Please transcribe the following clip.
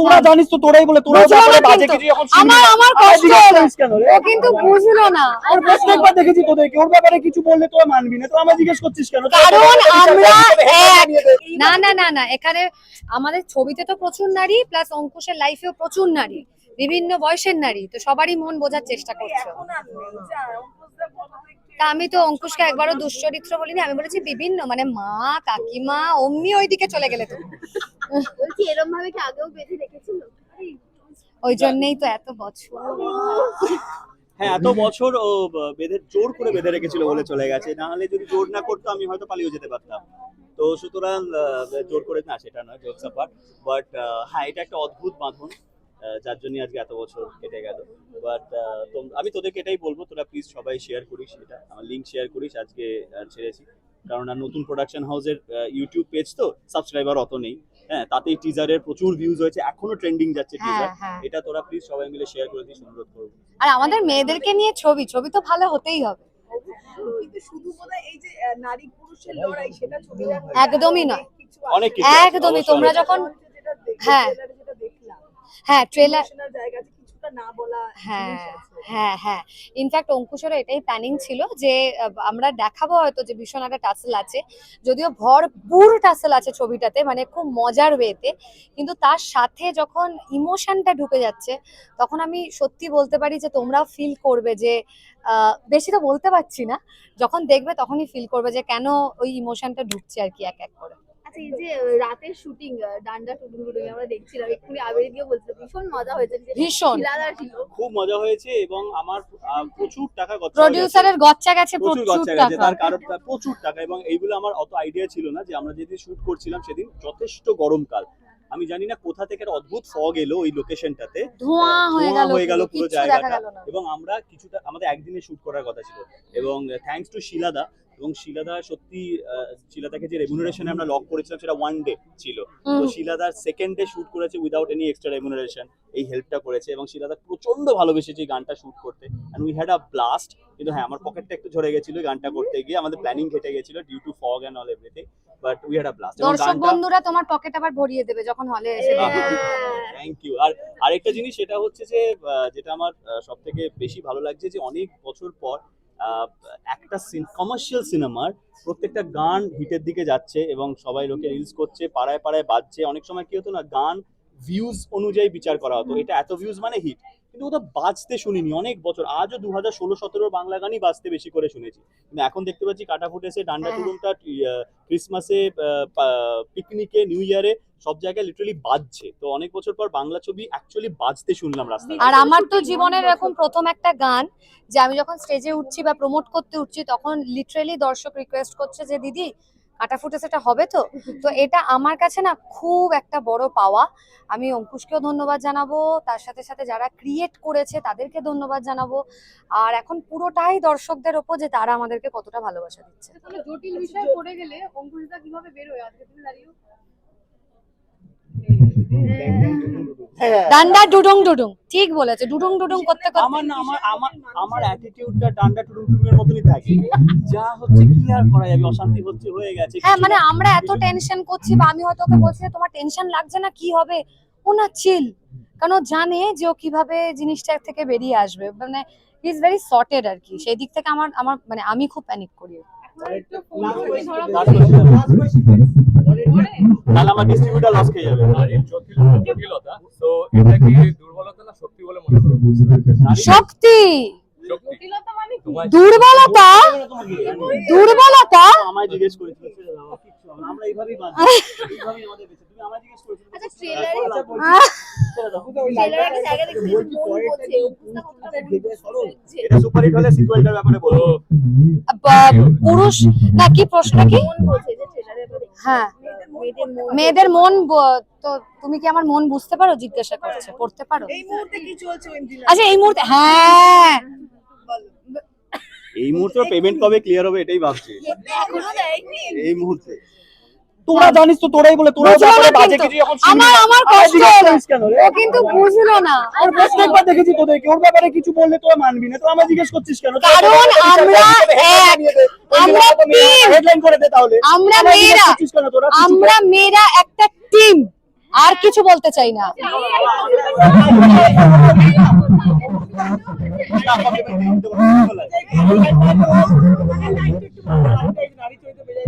তোরা জানিস তো তোরাই বলে তোরা বাজে কিছু যখন আমার আমার কষ্ট? ও কিন্তু বুঝলো না। ওর প্রত্যেকবার দেখেছি তোদেরকে। ওর ব্যাপারে কিছু বললে তোরা মানবি না। তো আমায় জিজ্ঞেস করছিস কেন? কারণ আমরা। না না না না। এখানে আমাদের ছবিতে তো প্রচুর নারী প্লাস অঙ্কুশের লাইফেও প্রচুর নারী। বিভিন্ন বয়সের নারী তো সবারই মন বোঝার চেষ্টা করছ। তা আমি তো অঙ্কুশকে একবারও দুশ্চরিত্র বলিনি আমি বলেছি বিভিন্ন মানে মা কাকিমা অমনি ওইদিকে চলে গেলে তুমি বলছি এরম ভাবে কি আগেও বেঁধে রেখেছিল? ওই জন্যই তো এত বছর। হ্যাঁ এত বছর ও বেঁধে জোর করে বেঁধে রেখেছিল বলে চলে গেছে। না হলে যদি জোর না করতো আমি হয়তো পালিয়েও যেতে পারতাম। তো সুতরাং আহ, জোর করে না সেটা নয় জোকস পার্ট বাট হ্যাঁ এটা একটা অদ্ভুত বাঁধন। যার জন্য আজকে এত বছর কেটে গেল। বাট আমি তোদেরকে এটাই বলব তোরা প্লিজ সবাই শেয়ার করিস এটা। আমার লিঙ্ক শেয়ার করিস আজকে ছেড়েছি। কারণ আর নতুন প্রোডাকশন হাউসের ইউটিউব পেজ তো সাবস্ক্রাইবার অত নেই। হ্যাঁ তাতেই টিজারের প্রচুর ভিউজ হয়েছে এখনও ট্রেন্ডিং যাচ্ছে হ্যাঁ টিজার হ্যাঁ। এটা তোরা প্লিজ সবাই মিলে শেয়ার করে দিস অনুরোধ করব। আর আমাদের মেয়েদেরকে নিয়ে ছবি ছবি তো ভালো হতেই হবে। কিন্তু শুধু বোধহয় এই যে নারী পুরুষের লড়াই সেটা ছবি একদমই নয়। অনেক কিছু একদমই তোমরা যখন হ্যাঁ। হ্যাঁ ট্রেলার বলা হ্যাঁ হ্যাঁ হ্যাঁ। ইনফ্যাক্ট অঙ্কুশেরও এটাই প্ল্যানিং ছিল যে আমরা দেখাবো হয়তো যে ভীষণ একটা টাসেল আছে। যদিও ভরপুর টাসেল আছে ছবিটাতে মানে খুব মজার ওয়েতে কিন্তু তার সাথে যখন ইমোশনটা ঢুকে যাচ্ছে তখন আমি সত্যি বলতে পারি যে তোমরাও ফিল করবে যে আহ, বেশি তো বলতে পারছি না। যখন দেখবে তখনই ফিল করবে যে কেন ওই ইমোশনটা ঢুকছে আর কি এক এক করে। আচ্ছা এই যে রাতের শুটিং ডান্ডা টুডুং টুডুং আমরা দেখছিলাম এক্ষুনি আবেরি দিয়ে বলছিল। ভীষণ মজা হয়েছে ভীষণ। শিলাদা ছিল। খুব মজা হয়েছে এবং আমার প্রচুর টাকা গচ্ছা হয়ে গেছে। গচ্চা গেছে প্রচুর টাকা। তার কারণ প্রচুর টাকা এবং এইগুলো আমার অত আইডিয়া ছিল না যে আমরা যেদিন শুট করছিলাম সেদিন যথেষ্ট গরমকাল। আমি জানি না কোথা থেকে একটা অদ্ভুত ফগ এলো ওই লোকেশনটাতে ধোঁয়া হয়ে গেল হয়ে গেল পুরো, জায়গাটা। এবং আমরা কিছুটা আমাদের একদিনে শুট করার কথা ছিল। এবং থ্যাঙ্কস টু শিলাদা এবং শিলাদা সত্যি শিলাদাকে যে রেমুনারেশনে আমরা লক করেছিলাম সেটা ওয়ান ডে ছিল। তো। শিলাদার সেকেন্ড ডে শুট করেছে উইদাউট এনি এক্সট্রা রেমুনারেশন এই হেল্পটা করেছে এবং শিলাদা প্রচণ্ড ভালোবেসেছে এই গানটা শুট করতে। And we had a blast কিন্তু হ্যাঁ আমার পকেটটা একটু ঝরে গেছিল গানটা করতে গিয়ে আমাদের প্ল্যানিং ঘেটে গেছিল due to fog and all everything but we had a blast দর্শক বন্ধুরা তোমার পকেট আবার ভরিয়ে দেবে যখন হলে এসে থ্যাংক ইউ আর আরেকটা জিনিস সেটা হচ্ছে যে যেটা আমার সব থেকে বেশি ভালো লাগছে যে অনেক বছর পর একটা কমার্শিয়াল সিনেমার প্রত্যেকটা গান হিটের দিকে যাচ্ছে এবং সবাই লোকে রিলস করছে, পাড়ায় পাড়ায় বাজছে। অনেক সময় কি হতো না, গান ভিউজ অনুযায়ী বিচার করা হতো। এটা এত ভিউজ মানে হিট কিন্তু ওটা বাজতে শুনিনি অনেক বছর। আজও দু হাজার ষোলো সতেরো বাংলা গানই বাজতে বেশি করে শুনেছি। কিন্তু এখন দেখতে পাচ্ছি কাটা ফুটেছে ডান্ডা। টুডুমটা ক্রিসমাসে পিকনিকে নিউ ইয়ারে সব জায়গায় লিটারালি বাজছে। তো অনেক বছর পর বাংলা ছবি অ্যাকচুয়ালি বাজতে শুনলাম রাস্তায়। আর আমার তো জীবনের এরকম প্রথম একটা গান যে আমি যখন স্টেজে উঠছি বা প্রমোট করতে উঠছি তখন লিটারেলি দর্শক রিকোয়েস্ট করছে যে দিদি কাটা ফুটে সেটা হবে তো? তো এটা আমার কাছে না খুব একটা বড় পাওয়া। আমি অঙ্কুশকেও ধন্যবাদ জানাব, তার সাথে সাথে যারা ক্রিয়েট করেছে তাদেরকে ধন্যবাদ জানাব। আর এখন পুরোটাই দর্শকদের ওপর যে তারা আমাদেরকে কতটা ভালোবাসা দিচ্ছে। জটিল বিষয় পড়ে গেলে অঙ্কুশদা কীভাবে বেরোয়? আজকে তুমি দাঁড়িয়ে। ডান্ডা ডুডুং ডুডুং ঠিক বলেছে ডুডুং ডুডুং করতে করতে। আমার না আমার আমার আমার অ্যাটিটিউডটা ডান্ডা টুডুমের মতনই থাকে। যা হচ্ছে কি আর করা যাবে? অশান্তি হচ্ছে হয়ে গেছে হ্যাঁ মানে আমরা এত টেনশন করছি বা আমি হয়তো ওকে বলছি তোমার টেনশন লাগছে না কি হবে? ও না চিল কারণ ও জানে যে ও কীভাবে জিনিসটা থেকে বেরিয়ে আসবে। মানে ইজ ভেরি সর্টেড আর কি। সেই দিক থেকে আমার আমার মানে আমি খুব প্যানিক করি। তাহলে আমার ডিস্ট্রিবিউটার লস খেয়ে যাবে। নারীর জটিল- জটিলতা তো এটা কি? দুর্বলতা না শক্তি বলে মনে করো? শক্তি। মানে দুর্বলতা? দুর্বলতা? আমায় জিজ্ঞেস করেছিল ছেড়ে দাও, কিচ্ছু হবে না, আমরা এইভাবেই বাঁচবো। এইভাবেই আমাদের বেঁচে তুমি আমায় জিজ্ঞেস করেছিলে আচ্ছা, পুরুষ না কি প্রশ্ন? কি? হ্যাঁ। মেয়েদের মন তো তুমি কি আমার মন বুঝতে পারো জিজ্ঞাসা করছে পড়তে পারো? এই মুহূর্তে কি চলছে আচ্ছা এই মুহূর্তে হ্যাঁ। এই মুহূর্তে পেমেন্ট কবে ক্লিয়ার হবে এটাই ভাবছি। এই মুহূর্তে। তোরা জানিস তো তোরাই বলে তোরা বাজে কিছু যখন আমার আমার কষ্ট? ও কিন্তু বুঝলো না। ওর প্রত্যেকবার দেখেছি তোদেরকে ওর ব্যাপারে কিছু বললে তোরা মানবি না তো আমায় জিজ্ঞেস করছিস কেন? কারণ আমরা আমরা। হেডলাইন করে দে তাহলে। আমরা মেয়েরা আমরা মেয়েরা একটা টিম আর কিছু বলতে চাই না।